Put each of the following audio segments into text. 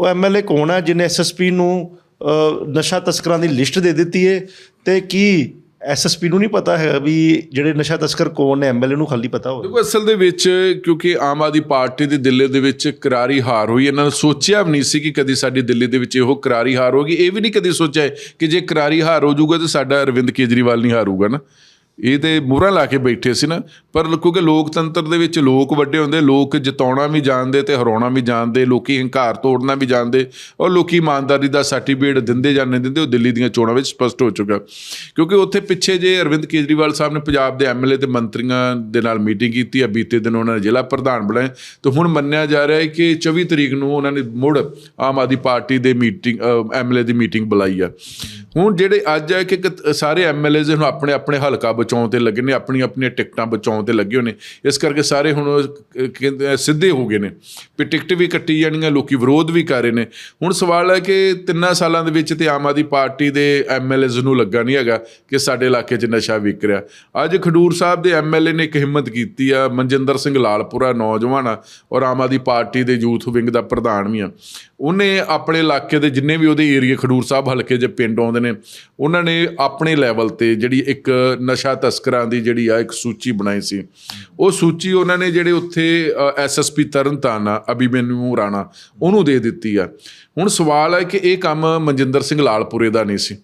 ਉਹ ਐਮਐਲਏ ਕੌਣ ਹੈ ਜਿਹਨੇ ਐਸਐਸਪੀ ਨੂੰ ਨਸ਼ਾ ਤਸਕਰਾਂ ਦੀ ਲਿਸਟ ਦੇ ਦਿੱਤੀ ਹੈ ਤੇ ਕੀ ਐਸਐਸਪੀ ਨੂੰ ਨਹੀਂ ਪਤਾ ਹੈ ਵੀ ਜਿਹੜੇ ਨਸ਼ਾ ਤਸਕਰ ਕੌਣ ਨੇ ਐਮਐਲਏ ਨੂੰ ਖਾਲੀ ਪਤਾ ਹੋਵੇ? ਦੇਖੋ, ਅਸਲ ਦੇ ਵਿੱਚ ਕਿਉਂਕਿ ਆਮ ਆਦਮੀ ਪਾਰਟੀ ਦੀ ਦਿੱਲੀ ਦੇ ਵਿੱਚ ਕਰਾਰੀ ਹਾਰ ਹੋਈ, ਇਹਨਾਂ ਨੇ ਸੋਚਿਆ ਵੀ ਨਹੀਂ ਸੀ ਕਿ ਕਦੀ ਸਾਡੀ ਦਿੱਲੀ ਦੇ ਵਿੱਚ ਇਹੋ ਕਰਾਰੀ ਹਾਰ ਹੋਗੀ ਇਹ ਵੀ ਨਹੀਂ ਕਦੀ ਸੋਚਿਆ ਕਿ ਜੇ ਕਰਾਰੀ ਹਾਰ ਹੋ ਜਾਊਗਾ ਤਾਂ ਸਾਡਾ ਅਰਵਿੰਦ ਕੇਜਰੀਵਾਲ ਨਹੀਂ ਹਾਰੂਗਾ ਨਾ। ਇਹ ਤੇ ਮੂਹਰਾਂ ਲਾ ਕੇ ਬੈਠੇ ਸੀ ਨਾ, ਪਰ ਕਿਉਂਕਿ ਲੋਕਤੰਤਰ ਦੇ ਵਿੱਚ ਲੋਕ ਵੱਡੇ ਹੁੰਦੇ, ਲੋਕ ਜਿਤਾਉਣਾ ਵੀ ਜਾਣਦੇ ਤੇ ਹਰਾਉਣਾ ਵੀ ਜਾਣਦੇ, ਲੋਕੀ ਹੰਕਾਰ ਤੋੜਨਾ ਵੀ ਜਾਣਦੇ ਔਰ ਲੋਕੀ ਇਮਾਨਦਾਰੀ ਦਾ ਸਰਟੀਫਿਕੇਟ ਦਿੰਦੇ ਜਾਂ ਨਹੀਂ ਦਿੰਦੇ, ਉਹ ਦਿੱਲੀ ਦੀਆਂ ਚੋਣਾਂ ਵਿੱਚ ਸਪਸ਼ਟ ਹੋ ਚੁੱਕਾ। ਕਿਉਂਕਿ ਉੱਥੇ ਪਿੱਛੇ ਜੇ ਅਰਵਿੰਦ ਕੇਜਰੀਵਾਲ ਸਾਹਿਬ ਨੇ ਪੰਜਾਬ ਦੇ ਐਮਐਲਏ ਤੇ ਮੰਤਰੀਆਂ ਦੇ ਨਾਲ ਮੀਟਿੰਗ ਕੀਤੀ ਆ, ਬੀਤੇ ਦਿਨ ਉਹਨਾਂ ਨੇ ਜ਼ਿਲ੍ਹਾ ਪ੍ਰਧਾਨ ਬਣਾਏ। ਤੇ ਹੁਣ ਮੰਨਿਆ ਜਾ ਰਿਹਾ ਹੈ ਕਿ 24 ਤਰੀਕ ਨੂੰ ਉਹਨਾਂ ਨੇ ਮੁੜ ਆਮ ਆਦਮੀ ਪਾਰਟੀ ਦੇ ਮੀਟਿੰਗ ਐਮਐਲਏ ਦੀ ਮੀਟਿੰਗ ਬੁਲਾਈ ਆ। ਹੁਣ ਜਿਹੜੇ ਅੱਜ ਹੈ ਕਿ ਇੱਕ ਸਾਰੇ ਐਮਐਲਏਜ਼ ਹੁਣ ਆਪਣੇ ਆਪਣੇ ਹਲਕਾ ਬਚਾਉਣ ਤੇ ਲੱਗੇ ਨੇ ਆਪਣੀਆਂ ਆਪਣੀਆਂ ਟਿਕਟਾਂ ਬਚਾਉਣ ਤੇ ਲੱਗੇ ਹੋਏ ਨੇ, ਇਸ ਕਰਕੇ ਸਾਰੇ ਹੁਣ ਕਹਿੰਦੇ ਸਿੱਧੇ ਹੋ ਗਏ ਨੇ ਵੀ ਟਿਕਟ ਵੀ ਕੱਟੀ ਜਾਣੀਆਂ, ਲੋਕੀ ਵਿਰੋਧ ਵੀ ਕਰ ਰਹੇ ਨੇ। ਹੁਣ ਸਵਾਲ ਹੈ ਕਿ ਤਿੰਨਾਂ ਸਾਲਾਂ ਦੇ ਵਿੱਚ ਤੇ ਆਮ ਆਦਮੀ ਪਾਰਟੀ ਦੇ ਐਮਐਲਏਜ਼ ਨੂੰ ਲੱਗਾ ਨਹੀਂ ਹੈਗਾ ਕਿ ਸਾਡੇ ਇਲਾਕੇ 'ਚ ਨਸ਼ਾ ਵਿਕ ਰਿਹਾ। ਅੱਜ ਖਡੂਰ ਸਾਹਿਬ ਦੇ ਐਮਐਲਏ ਨੇ ਇੱਕ ਹਿੰਮਤ ਕੀਤੀ ਆ, ਮਨਜਿੰਦਰ ਸਿੰਘ ਲਾਲਪੁਰਾ ਨੌਜਵਾਨ ਆ ਔਰ ਆਮ ਆਦਮੀ ਪਾਰਟੀ ਦੇ ਯੂਥ ਵਿੰਗ ਦਾ ਪ੍ਰਧਾਨ ਵੀ ਆ। ਉਹਨੇ ਆਪਣੇ ਇਲਾਕੇ ਦੇ ਜਿੰਨੇ ਵੀ ਉਹਦੇ ਏਰੀਆ ਖਡੂਰ ਸਾਹਿਬ ਹਲਕੇ 'ਚ ਪਿੰਡ ਆਉਂਦੇ ਨੇ, ਉਹਨਾਂ ਨੇ ਆਪਣੇ ਲੈਵਲ ਤੇ ਜਿਹੜੀ ਇੱਕ ਨਸ਼ਾ ਤਸਕਰਾਂ ਦੀ ਜਿਹੜੀ ਆ ਇੱਕ ਸੂਚੀ ਬਣਾਈ ਸੀ। ਉਹ ਸੂਚੀ ਉਹਨਾਂ ਨੇ ਜਿਹੜੇ ਉੱਥੇ ਐਸਐਸਪੀ ਤਰਨਤਾਰਨ ਆ ਰਾਣਾ, ਉਹਨੂੰ ਦੇ ਦਿੱਤੀ ਆ। ਹੁਣ ਸਵਾਲ ਹੈ ਕਿ ਇਹ ਕੰਮ ਮਨਜਿੰਦਰ ਸਿੰਘ ਲਾਲਪੁਰੇ ਦਾ ਨਹੀਂ ਸੀ।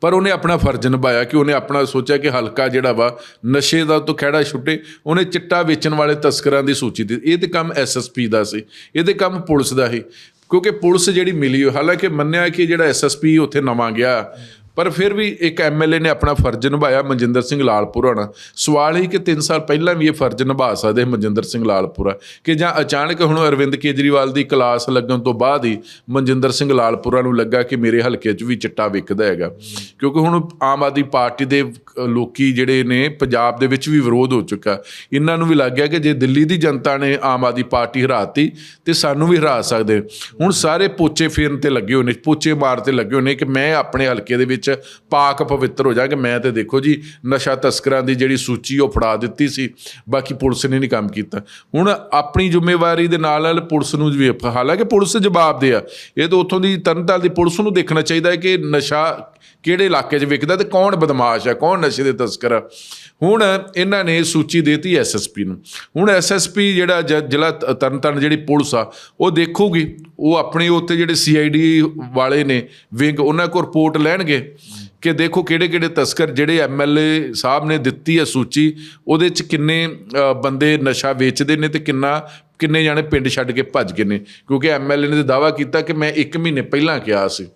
ਪਰ ਉਹਨੇ ਆਪਣਾ ਫਰਜ਼ ਨਿਭਾਇਆ ਕਿ ਉਹਨੇ ਆਪਣਾ ਸੋਚਿਆ ਕਿ ਹਲਕਾ ਜਿਹੜਾ ਵਾ, ਨਸ਼ੇ ਦਾ ਤੋਂ ਖਹਿੜਾ ਛੁੱਟੇ, ਉਹਨੇ ਚਿੱਟਾ ਵੇਚਣ ਵਾਲੇ ਤਸਕਰਾਂ ਦੀ ਸੂਚੀ ਦਿੱਤੀ। ਇਹ ਤੇ ਕੰਮ ਐਸਐਸਪੀ ਦਾ ਸੀ। ਇਹਦੇ ਕੰਮ ਪੁਲਿਸ ਦਾ ਸੀ। ਕਿਉਂਕਿ ਪੁਲਿਸ ਜਿਹੜੀ ਮਿਲੀ ਹੋ ਹਾਲਾਂਕਿ ਮੰਨਿਆ ਕਿ ਜਿਹੜਾ ਐਸਐਸਪੀ ਉੱਥੇ ਨਵਾਂ ਗਿਆ ਪਰ ਫਿਰ ਵੀ ਇੱਕ ਐਮਐਲਏ ਨੇ ਆਪਣਾ ਫਰਜ਼ ਨਿਭਾਇਆ ਮਨਜਿੰਦਰ ਸਿੰਘ ਲਾਲਪੁਰਾ ਨਾਲ। ਸਵਾਲ ਹੀ ਕਿ 3 ਸਾਲ ਪਹਿਲਾਂ ਵੀ ਇਹ ਫਰਜ਼ ਨਿਭਾ ਸਕਦੇ ਮਨਜਿੰਦਰ ਸਿੰਘ ਲਾਲਪੁਰਾ? ਕਿ ਜਾਂ ਅਚਾਨਕ ਹੁਣ ਅਰਵਿੰਦ ਕੇਜਰੀਵਾਲ ਦੀ ਕਲਾਸ ਲੱਗਣ ਤੋਂ ਬਾਅਦ ਹੀ ਮਨਜਿੰਦਰ ਸਿੰਘ ਲਾਲਪੁਰਾ ਨੂੰ ਲੱਗਾ ਕਿ ਮੇਰੇ ਹਲਕੇ 'ਚ ਵੀ ਚਿੱਟਾ ਵਿਕਦਾ ਹੈਗਾ? ਕਿਉਂਕਿ ਹੁਣ ਆਮ ਆਦਮੀ ਪਾਰਟੀ ਦੇ ਅ, ਲੋਕੀ ਜਿਹੜੇ ਨੇ ਪੰਜਾਬ ਦੇ ਵਿੱਚ ਵੀ ਵਿਰੋਧ ਹੋ ਚੁੱਕਾ। ਇਹਨਾਂ ਨੂੰ ਵੀ ਲੱਗ ਗਿਆ ਕਿ ਜੇ ਦਿੱਲੀ ਦੀ ਜਨਤਾ ਨੇ ਆਮ ਆਦਮੀ ਪਾਰਟੀ ਹਰਾਤੀ ਤੇ ਸਾਨੂੰ ਵੀ ਹਰਾ ਸਕਦੇ। ਹੁਣ ਸਾਰੇ ਪੋਚੇ ਫੇਰਨ ਤੇ ਲੱਗੇ ਹੋਏ ਨੇ ਪੋਚੇ ਮਾਰ ਤੇ ਲੱਗੇ ਹੋਏ ਨੇ ਕਿ ਮੈਂ ਆਪਣੇ ਹਲਕੇ ਦੇ ਵਿੱਚ ਪਾਕ ਪਵਿੱਤਰ ਹੋ ਜਾ ਕਿ ਮੈਂ ਤੇ ਦੇਖੋ ਜੀ, ਨਸ਼ਾ ਤਸਕਰਾਂ ਦੀ ਜਿਹੜੀ ਸੂਚੀ ਉਹ ਫੜਾ ਦਿੱਤੀ ਸੀ, ਬਾਕੀ ਪੁਲਿਸ ਨੇ ਨਹੀਂ ਕੰਮ ਕੀਤਾ। ਹੁਣ ਆਪਣੀ ਜ਼ਿੰਮੇਵਾਰੀ ਦੇ ਨਾਲ ਨਾਲ ਪੁਲਿਸ ਨੂੰ ਵੀ, ਹਾਲਾਂਕਿ ਪੁਲਿਸ ਜਵਾਬਦੇ ਆ, ਇਹ ਤਾਂ ਉੱਥੋਂ ਦੀ ਤਰਨਤਾਰਨ ਦੀ ਪੁਲਿਸ ਨੂੰ ਦੇਖਣਾ ਚਾਹੀਦਾ ਹੈ ਕਿ ਨਸ਼ਾ ਕਿਹੜੇ ਇਲਾਕੇ 'ਚ ਵਿਕਦਾ ਤੇ ਕੌਣ ਬਦਮਾਸ਼ ਹੈ ਕੌਣ ਨਸ਼ੇ ਦੇ ਤਸਕਰ ਆ। ਹੁਣ ਇਹਨਾਂ ਨੇ ਸੂਚੀ ਦੇਤੀ ਐਸਐਸਪੀ ਨੂੰ। ਹੁਣ ਐਸਐਸਪੀ ਜਿਹੜਾ ਜ- ਜ਼ਿਲ੍ਹਾ ਤ- ਤਰਨਤਾਰਨ ਜਿਹੜੀ ਪੁਲਿਸ ਆ, ਉਹ ਦੇਖੂਗੀ, ਉਹ ਆਪਣੇ ਉੱਤੇ ਜਿਹੜੇ ਸੀਆਈਡੀ ਵਾਲੇ ਨੇ, ਵਿੰਗ ਉਹਨਾਂ ਕੋਲ ਰਿਪੋਰਟ ਲੈਣਗੇ। ਕਿ ਦੇਖੋ ਕਿਹੜੇ ਕਿਹੜੇ ਤਸਕਰ ਜਿਹੜੇ ਐਮਐਲਏ ਸਾਹਿਬ ਨੇ ਦਿੱਤੀ ਹੈ ਸੂਚੀ ਉਹਦੇ ਚ ਕਿੰਨੇ ਅ, ਬੰਦੇ ਨਸ਼ਾ ਵੇਚਦੇ ਨੇ ਤੇ ਕਿੰਨਾ ਕਿੰਨੇ ਜਾਣੇ ਪਿੰਡ ਛੱਡ ਕੇ ਭੱਜ ਗਏ ਨੇ। ਕਿਉਂਕਿ ਐਮਐਲਏ ਨੇ ਦਾਵਾ ਕੀਤਾ ਕਿ ਮੈਂ 1 ਮਹੀਨੇ ਪਹਿਲਾਂ ਕਿਹਾ ਸੀ।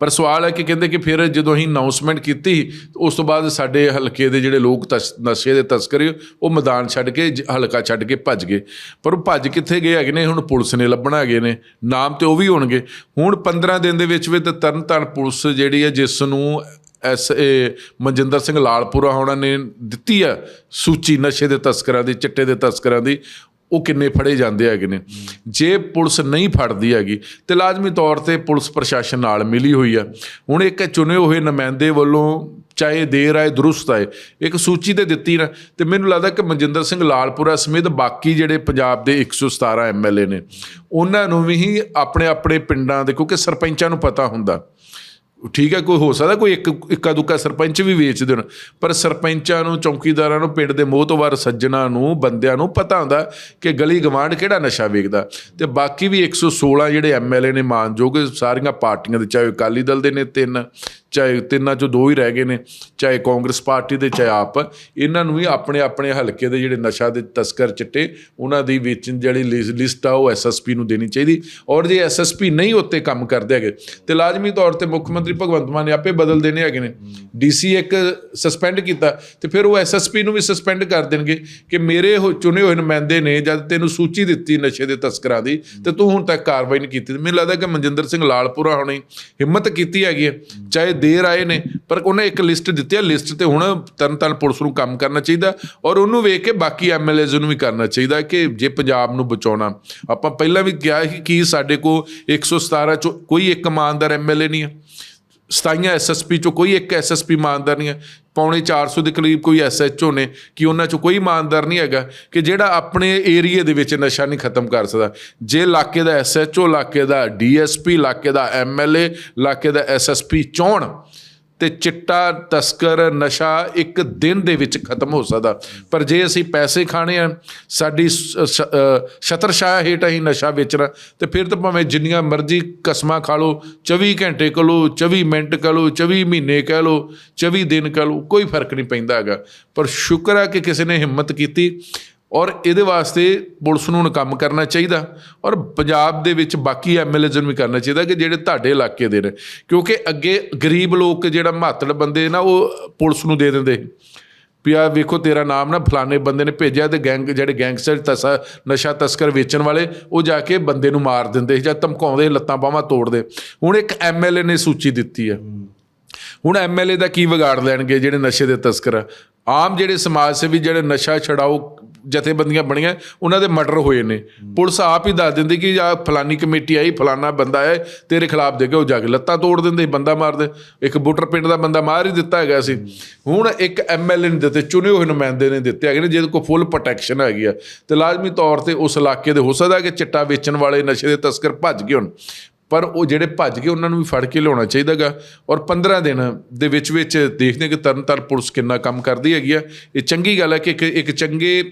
ਪਰ ਸਵਾਲ ਹੈ ਕਿ ਕਹਿੰਦੇ ਕਿ ਫਿਰ ਜਦੋਂ ਅਸੀਂ ਅਨਾਉਂਸਮੈਂਟ ਕੀਤੀ, ਉਸ ਤੋਂ ਬਾਅਦ ਸਾਡੇ ਹਲਕੇ ਦੇ ਜਿਹੜੇ ਲੋਕ ਤਸ- ਨਸ਼ੇ ਦੇ ਤਸਕਰ ਉਹ ਮੈਦਾਨ ਛੱਡ ਕੇ, ਜ- ਹਲਕਾ ਛੱਡ ਕੇ ਭੱਜ ਗਏ। ਪਰ ਉਹ ਭੱਜ ਕਿੱਥੇ ਗਏ ਹੈਗੇ ਨੇ? ਹੁਣ ਪੁਲਿਸ ਨੇ ਲੱਭਣਾ ਹੈਗੇ ਨੇ। ਨਾਮ ਤੇ ਉਹ ਵੀ ਹੋਣਗੇ। ਹੁਣ 15 ਦਿਨ ਦੇ ਵਿੱਚ ਵਿੱਚ ਤਰਨਤਾਰਨ ਪੁਲਿਸ ਜਿਹੜੀ ਹੈ, ਜਿਸ ਨੂੰ ਐਸ ਏ ਮਨਜਿੰਦਰ ਸਿੰਘ ਲਾਲਪੁਰਾ ਹੋਣਾ ਨੇ ਦਿੱਤੀ ਆ ਸੂਚੀ ਨਸ਼ੇ ਦੇ ਤਸਕਰਾਂ ਦੀ, ਚਿੱਟੇ ਦੇ ਤਸਕਰਾਂ ਦੀ ਉਹ ਕਿੰਨੇ ਫੜੇ ਜਾਂਦੇ ਹੈਗੇ ਨੇ। ਜੇ ਪੁਲਿਸ ਨਹੀਂ ਫੜਦੀ ਹੈਗੀ, ਤੇ ਲਾਜ਼ਮੀ ਤੌਰ ਤੇ ਪੁਲਿਸ ਪ੍ਰਸ਼ਾਸਨ ਨਾਲ ਮਿਲੀ ਹੋਈ ਆ। ਹੁਣ ਇੱਕ ਚੁਣੇ ਹੋਏ ਨੁਮਾਇੰਦੇ ਵੱਲੋਂ ਚਾਹੇ ਦੇਰ ਆਏ, ਦਰੁਸਤ ਆਏ, ਇੱਕ ਸੂਚੀ ਤੇ ਦਿੱਤੀ ਨਾ, ਤੇ ਮੈਨੂੰ ਲੱਗਦਾ ਕਿ ਮਨਜਿੰਦਰ ਸਿੰਘ ਲਾਲਪੁਰਾ ਸਮੇਤ ਬਾਕੀ ਜਿਹੜੇ ਪੰਜਾਬ ਦੇ 117 ਐਮਐਲਏ ਨੇ, ਉਹਨਾਂ ਨੂੰ ਵੀ ਆਪਣੇ ਆਪਣੇ ਪਿੰਡਾਂ ਦੇ, ਕਿਉਂਕਿ ਸਰਪੰਚਾਂ ਨੂੰ ਪਤਾ ਹੁੰਦਾ। ਠੀਕ ਹੈ, ਕੋਈ ਹੋ ਸਕਦਾ, ਕੋਈ ਇੱਕ, ਇੱਕਾ ਦੁੱਕਾ ਸਰਪੰਚ ਵੀ ਵੇਚ ਦੇਣ, ਪਰ ਸਰਪੰਚਾਂ ਨੂੰ, ਚੌਕੀਦਾਰਾਂ ਨੂੰ, ਪਿੰਡ ਦੇ ਮੋਹਤਵਾਰ ਸੱਜਣਾ ਨੂੰ, ਬੰਦਿਆਂ ਨੂੰ ਪਤਾ ਹੁੰਦਾ ਕਿ ਗਲੀ ਗਵਾਂਢ ਕਿਹੜਾ ਨਸ਼ਾ ਵੇਚਦਾ ਤੇ ਬਾਕੀ ਵੀ 116 ਜਿਹੜੇ ਐਮਐਲਏ ਨੇ ਮਾਨਯੋਗ, ਸਾਰੀਆਂ ਪਾਰਟੀਆਂ ਦੇ, ਚਾਹੇ ਅਕਾਲੀ ਦਲ ਦੇ ਨੇ ਤਿੰਨ ਚਾਹੇ ਤਿੰਨਾਂ ਚੋਂ ਦੋ ਹੀ ਰਹਿ ਗਏ ਨੇ, ਚਾਹੇ ਕਾਂਗਰਸ ਪਾਰਟੀ ਦੇ, ਚਾਹੇ ਆਪ, ਇਹਨਾਂ ਨੂੰ ਵੀ ਆਪਣੇ ਆਪਣੇ ਹਲਕੇ ਦੇ ਜਿਹੜੇ ਨਸ਼ਾ ਦੇ ਤਸਕਰ ਚਿੱਟੇ, ਉਹਨਾਂ ਦੀ ਵੇਚਣ ਜਿਹੜੀ ਲਿਸਟ ਆ ਉਹ ਐਸਐਸਪੀ ਨੂੰ ਦੇਣੀ ਚਾਹੀਦੀ। ਔਰ ਜੇ ਐਸਐਸਪੀ ਨਹੀਂ ਉੱਤੇ ਕੰਮ ਕਰਦੇ ਹੈਗੇ, ਤੇ ਲਾਜ਼ਮੀ ਤੌਰ ਤੇ ਮੁੱਖ ਮੰਤਰੀ ਭਗਵੰਤ ਮਾਨ ਨੇ ਆਪੇ ਬਦਲ ਦੇਣੇ ਹੈਗੇ ਨੇ। ਡੀਸੀ ਇੱਕ ਸਸਪੈਂਡ ਕੀਤਾ, ਤੇ ਫਿਰ ਉਹ ਐਸਐਸਪੀ ਨੂੰ ਵੀ ਸਸਪੈਂਡ ਕਰ ਦੇਣਗੇ ਕਿ ਮੇਰੇ ਉਹ ਚੁਣੇ ਹੋਏ ਨੁਮਾਇੰਦੇ ਨੇ ਜਦ ਤੈਨੂੰ ਸੂਚੀ ਦਿੱਤੀ ਨਸ਼ੇ ਦੇ ਤਸਕਰਾਂ ਦੀ, ਤੇ ਤੂੰ ਹੁਣ ਤੱਕ ਕਾਰਵਾਈ ਨਹੀਂ ਕੀਤੀ। ਮੈਨੂੰ ਲੱਗਦਾ ਕਿ ਮਨਜਿੰਦਰ ਸਿੰਘ ਲਾਲਪੁਰਾ ਹੁਣੇ ਹਿੰਮਤ ਕੀਤੀ ਹੈਗੀ ਹੈ, ਚਾਹੇ ਦੇਰ ਆਏ ਨੇ, ਪਰ ਉਹਨੇ ਇੱਕ ਲਿਸਟ ਦਿੱਤੀ ਹੈ ਲਿਸਟ ਤੇ ਹੁਣ ਤਰਨਤਾਰਨ ਪੁਲਿਸ ਨੂੰ ਕੰਮ ਕਰਨਾ ਚਾਹੀਦਾ ਔਰ ਉਹਨੂੰ ਵੇਖ ਕੇ ਬਾਕੀ ਐਮਐਲਏਜ਼ ਨੂੰ ਵੀ ਕਰਨਾ ਚਾਹੀਦਾ ਕਿ ਜੇ ਪੰਜਾਬ ਨੂੰ ਬਚਾਉਣਾ। ਆਪਾਂ ਪਹਿਲਾਂ ਵੀ ਕਿਹਾ ਸੀ ਕਿ ਸਾਡੇ ਕੋ 117 ਚੋਂ ਕੋਈ ਇੱਕ ਇਮਾਨਦਾਰ ਐਮਐਲਏ ਨਹੀਂ ਹੈ। ਸਤਾਈਆਂ ਐਸਐਸਪੀ ਚੋਂ ਕੋਈ ਇੱਕ ਐਸਐਸਪੀ ਇਮਾਨਦਾਰ ਨਹੀਂ ਹੈ। ਪੌਣੇ 400 ਦੇ ਕਰੀਬ ਕੋਈ ਐਸਐਚਓ ਨੇ ਕਿ ਉਹਨਾਂ ਚੋਂ ਕੋਈ ਇਮਾਨਦਾਰ ਨਹੀਂ ਹੈਗਾ ਕਿ ਜਿਹੜਾ ਆਪਣੇ ਏਰੀਏ ਦੇ ਵਿੱਚ ਨਸ਼ਾ ਨਹੀਂ ਖਤਮ ਕਰ ਸਕਦਾ। ਜੇ ਇਲਾਕੇ ਦਾ ਐਸਐਚਓ ਇਲਾਕੇ ਦਾ ਡੀਐਸਪੀ ਇਲਾਕੇ ਦਾ ਐਮਐਲਏ ਇਲਾਕੇ ਦਾ ਐਸਐਸਪੀ ਚੋਣ ਤੇ ਚਿੱਟਾ ਤਸਕਰ ਨਸ਼ਾ ਇੱਕ ਦਿਨ ਦੇ ਵਿੱਚ ਖਤਮ ਹੋ ਸਕਦਾ। ਪਰ ਜੇ ਅਸੀਂ ਪੈਸੇ ਖਾਣੇ ਆ ਸਾਡੀ ਸ- ਸ- ਅ, ਹੇਠ ਅਸੀਂ ਨਸ਼ਾ ਵੇਚਣਾ ਤੇ ਫਿਰ ਤਾਂ ਭਾਵੇਂ ਜਿੰਨੀਆਂ ਮਰਜ਼ੀ ਕਸਮਾਂ ਖਾ ਲਓ 24 ਘੰਟੇ ਕਹ ਲਓ 24 ਮਿੰਟ ਕਹ ਲਓ 24 ਮਹੀਨੇ ਕਹਿ ਲਓ 24 ਦਿਨ ਕਹ ਲਓ ਕੋਈ ਫ਼ਰਕ ਨਹੀਂ ਪੈਂਦਾ ਹੈਗਾ। ਪਰ ਸ਼ੁਕਰ ਹੈ ਕਿ ਕਿਸੇ ਨੇ ਹਿੰਮਤ ਕੀਤੀ ਔਰ ਇਹਦੇ ਵਾਸਤੇ ਪੁਲਿਸ ਨੂੰ ਹੁਣ ਕੰਮ ਕਰਨਾ ਚਾਹੀਦਾ ਔਰ ਪੰਜਾਬ ਦੇ ਵਿੱਚ ਬਾਕੀ ਐਮਐਲਏਜ਼ ਨੂੰ ਵੀ ਕਰਨਾ ਚਾਹੀਦਾ ਕਿ ਜਿਹੜੇ ਤੁਹਾਡੇ ਇਲਾਕੇ ਦੇ ਨੇ, ਕਿਉਂਕਿ ਅੱਗੇ ਗਰੀਬ ਲੋਕ ਜਿਹੜਾ ਮਾਤੜ ਬੰਦੇ ਨਾ ਉਹ ਪੁਲਿਸ ਨੂੰ ਦੇ ਦਿੰਦੇ। ਵੀ ਆ ਵੇਖੋ ਤੇਰਾ ਨਾਮ ਨਾ, ਫਲਾਣੇ ਬੰਦੇ ਨੇ ਭੇਜਿਆ ਤੇ ਗੈਂਗ ਜਿਹੜੇ ਗੈਂਗਸਟਰ ਤਸਾ, ਨਸ਼ਾ ਤਸਕਰ ਵੇਚਣ ਵਾਲੇ, ਉਹ ਜਾ ਕੇ ਬੰਦੇ ਨੂੰ ਮਾਰ ਦਿੰਦੇ ਜਾਂ ਧਮਕਾਉਂਦੇ, ਲੱਤਾਂ ਬਾਹਾਂ ਤੋੜਦੇ। ਹੁਣ ਇੱਕ ਐਮਐਲਏ ਨੇ ਸੂਚੀ ਦਿੱਤੀ ਹੈ। ਹੁਣ ਐਮਐਲਏ ਦਾ ਕੀ ਵਿਗਾੜ ਲੈਣਗੇ ਜਿਹੜੇ ਨਸ਼ੇ ਦੇ ਤਸਕਰ ਆਮ ਜਿਹੜੇ ਸਮਾਜ ਸੇਵੀ ਜਿਹੜੇ ਨਸ਼ਾ ਛਡਾਓ ਜਥੇਬੰਦੀਆਂ ਬਣੀਆਂ, ਉਹਨਾਂ ਦੇ ਮਰਡਰ ਹੋਏ ਨੇ। ਪੁਲਿਸ ਆਪ ਹੀ ਦੱਸ ਦਿੰਦੀ ਕਿ ਆ ਫਲਾਨੀ ਕਮੇਟੀ ਆਈ, ਫਲਾਨਾ ਬੰਦਾ ਹੈ ਤੇਰੇ ਖਿਲਾਫ ਦੇ ਕੇ ਉਹ ਜਾ ਕੇ ਲੱਤਾਂ ਤੋੜ ਦਿੰਦੇ, ਬੰਦਾ ਮਾਰਦੇ ਇੱਕ ਬੁੱਟਰ ਪਿੰਡ ਦਾ ਬੰਦਾ ਮਾਰ ਹੀ ਦਿੱਤਾ ਹੈਗਾ ਸੀ। ਹੁਣ ਇੱਕ ਐਮਐਲਏ ਨੇ ਦਿੱਤੇ, ਚੁਣੇ ਹੋਏ ਨੁਮਾਇੰਦੇ ਨੇ ਦਿੱਤੇ ਹੈਗੇ ਨੇ, ਜਿਹਦੇ ਕੋਲ ਫੁੱਲ ਪ੍ਰੋਟੈਕਸ਼ਨ ਹੈਗੀ ਆ। ਤੇ ਲਾਜ਼ਮੀ ਤੌਰ ਤੇ ਉਸ ਇਲਾਕੇ ਦੇ ਹੋ ਸਕਦਾ ਕਿ ਚਿੱਟਾ ਵੇਚਣ ਵਾਲੇ ਨਸ਼ੇ ਦੇ ਤਸਕਰ ਭੱਜ ਗਏ ਹੁਣ। ਪਰ ਉਹ ਜਿਹੜੇ ਭੱਜ ਗਏ ਉਹਨਾਂ ਨੂੰ ਵੀ ਫੜ ਕੇ ਲਿਆਉਣਾ ਚਾਹੀਦਾਗਾ। ਔਰ 15 ਦਿਨ ਦੇ ਵਿੱਚ ਵਿੱਚ ਦੇਖਦੇ ਕਿ ਤਰਨਤਾਰਨ ਪੁਲਿਸ ਕਿੰਨਾ ਕੰਮ ਕਰਦੀ ਹੈਗੀ ਆ। ਇਹ ਚੰਗੀ ਗੱਲ ਹੈ ਕਿ ਇੱਕ ਇੱਕ ਚੰਗੇ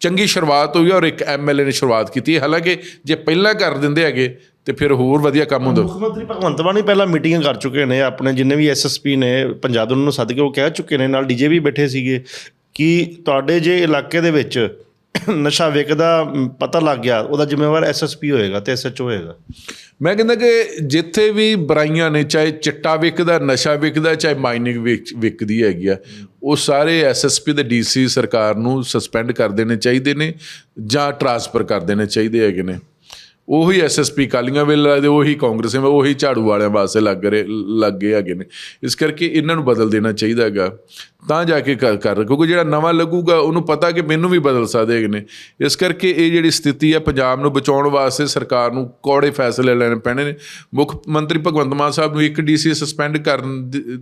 ਚੰਗੀ ਸ਼ੁਰੂਆਤ ਹੋਈ ਔਰ ਇੱਕ ਐਮਐਲਏ ਨੇ ਸ਼ੁਰੂਆਤ ਕੀਤੀ ਹਾਲਾਂਕਿ ਜੇ ਪਹਿਲਾਂ ਕਰ ਦਿੰਦੇ ਹੈਗੇ ਤੇ ਫਿਰ ਹੋਰ ਵਧੀਆ ਕੰਮ ਹੁੰਦਾ। ਮੁੱਖ ਮੰਤਰੀ ਭਗਵੰਤ ਮਾਨ ਹੀ ਪਹਿਲਾਂ ਮੀਟਿੰਗਾਂ ਕਰ ਚੁੱਕੇ ਨੇ। ਆਪਣੇ ਜਿੰਨੇ ਵੀ ਐਸਐਸਪੀ ਨੇ, ਪੰਜਾਬ ਦੇ ਉਹਨਾਂ ਨੂੰ ਸੱਦ ਕੇ ਉਹ ਕਹਿ ਚੁੱਕੇ ਨੇ, ਨਾਲ ਡੀਜੇ ਵੀ ਬੈਠੇ ਸੀਗੇ ਕਿ ਤੁਹਾਡੇ ਜੇ ਇਲਾਕੇ ਦੇ ਵਿੱਚ ਨਸ਼ਾ ਵਿਕਦਾ ਪਤਾ ਲੱਗ ਗਿਆ, ਉਹਦਾ ਜ਼ਿੰਮੇਵਾਰ ਐਸਐਸਪੀ ਹੋਏਗਾ ਤੇ ਐਸਐਚਓ ਹੋਏਗਾ। ਮੈਂ ਕਹਿੰਦਾ ਕਿ ਜਿੱਥੇ ਵੀ ਬੁਰਾਈਆਂ ਨੇ, ਚਾਹੇ ਚਿੱਟਾ ਵਿਕਦਾ, ਨਸ਼ਾ ਵਿਕਦਾ, ਚਾਹੇ ਮਾਈਨਿੰਗ ਵਿਕਦੀ ਹੈਗੀ ਆ, ਉਹ ਸਾਰੇ ਐਸਐਸਪੀ ਤੇ ਡੀਸੀ ਸਰਕਾਰ ਨੂੰ ਸਸਪੈਂਡ ਕਰ ਦੇਣੇ ਚਾਹੀਦੇ ਨੇ ਜਾਂ ਟਰਾਂਸਫਰ ਕਰ ਦੇਣੇ ਚਾਹੀਦੇ ਹੈਗੇ ਨੇ। ਉਹੀ ਐਸਐਸਪੀ ਕਾਲੀਆਂ ਵੇਲੇ ਦੇ, ਉਹੀ ਕਾਂਗਰਸ ਦੇ, ਉਹੀ ਝਾੜੂ ਵਾਲਿਆਂ ਵਾਸਤੇ ਲੱਗ ਰਹੇ, ਲੱਗੇ ਹੈਗੇ ਨੇ। ਇਸ ਕਰਕੇ ਇਹਨਾਂ ਨੂੰ ਬਦਲ ਦੇਣਾ ਚਾਹੀਦਾ ਹੈਗਾ। ਤਾਂ ਜਾ ਕੇ ਕਰ ਕਰ ਕਿਉਂਕਿ ਜਿਹੜਾ ਨਵਾਂ ਲੱਗੂਗਾ, ਉਹਨੂੰ ਪਤਾ ਕਿ ਮੈਨੂੰ ਵੀ ਬਦਲ ਸਕਦੇ ਹੈਗੇ ਨੇ। ਇਸ ਕਰਕੇ ਇਹ ਜਿਹੜੀ ਸਥਿਤੀ ਹੈ, ਪੰਜਾਬ ਨੂੰ ਬਚਾਉਣ ਵਾਸਤੇ ਸਰਕਾਰ ਨੂੰ ਕੌੜੇ ਫੈਸਲੇ ਲੈਣੇ ਪੈਣੇ ਨੇ। ਮੁੱਖ ਮੰਤਰੀ ਭਗਵੰਤ ਮਾਨ ਸਾਹਿਬ ਨੂੰ ਇੱਕ ਡੀਸੀ ਸਸਪੈਂਡ ਕਰਨ ਦੇ-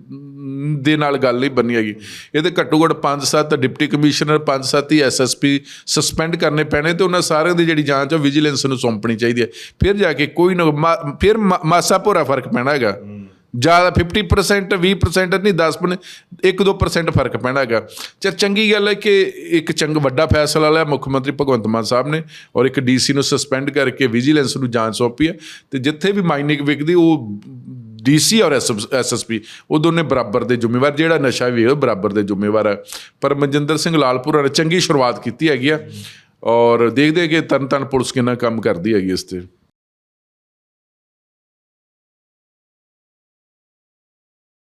ਦੇ ਨਾਲ ਗੱਲ ਨਹੀਂ ਬੰਨੀ ਹੈਗੀ। ਇਹਦੇ ਘੱਟੋ ਘੱਟ 5-7 ਡਿਪਟੀ ਕਮਿਸ਼ਨਰ 5-7 ਹੀ ਐਸਐਸਪੀ ਸਸਪੈਂਡ ਕਰਨੇ ਪੈਣੇ ਤੇ ਉਹਨਾਂ ਸਾਰਿਆਂ ਦੀ ਜਿਹੜੀ ਜਾਂਚ ਆ ਵਿਜੀਲੈਂਸ ਨੂੰ ਸੌਂਪਣੀ ਚਾਹੀਦੀ ਹੈ। ਫਿਰ ਜਾ ਕੇ ਕੋਈ ਨਾ, ਮਾ- ਫਿਰ ਮਾ- ਮਾਸਾ ਭੋਰਾ ਫ਼ਰਕ ਪੈਣਾ ਹੈਗਾ। ਜ਼ਿਆਦਾ 50% 20% ਨਹੀਂ 10% 1-2% ਫ਼ਰਕ ਪੈਣਾ ਹੈਗਾ। ਚਲ ਚੰਗੀ ਗੱਲ ਹੈ ਕਿ ਇੱਕ ਚੰਗ ਵੱਡਾ ਫੈਸਲਾ ਲਿਆ ਮੁੱਖ ਮੰਤਰੀ ਭਗਵੰਤ ਮਾਨ ਸਾਹਿਬ ਨੇ ਔਰ ਇੱਕ ਡੀਸੀ ਨੂੰ ਸਸਪੈਂਡ ਕਰਕੇ ਵਿਜੀਲੈਂਸ ਨੂੰ ਜਾਂਚ ਸੌਂਪੀ ਹੈ ਤੇ ਜਿੱਥੇ ਵੀ ਮਾਈਨਿੰਗ ਵਿਕਦੀ ਉਹ ਡੀਸੀ ਔਰ ਐਸਐਸਪੀ ਉਹ ਦੋਨੇ ਬਰਾਬਰ ਦੇ ਜ਼ਿੰਮੇਵਾਰ, ਜਿਹੜਾ ਨਸ਼ਾ ਵੀ ਉਹ ਬਰਾਬਰ ਦੇ ਜ਼ਿੰਮੇਵਾਰ ਹੈ। ਪਰ ਮਨਜਿੰਦਰ ਸਿੰਘ ਲਾਲਪੁਰਾ ਨੇ ਚੰਗੀ ਸ਼ੁਰੂਆਤ ਕੀਤੀ ਹੈਗੀ ਆ ਔਰ ਦੇਖਦੇ ਕਿ ਤਨ ਤਨ ਪੁਲਿਸ ਕਿੰਨਾ ਕੰਮ ਕਰਦੀ ਹੈਗੀ ਇਸ ਤੇ।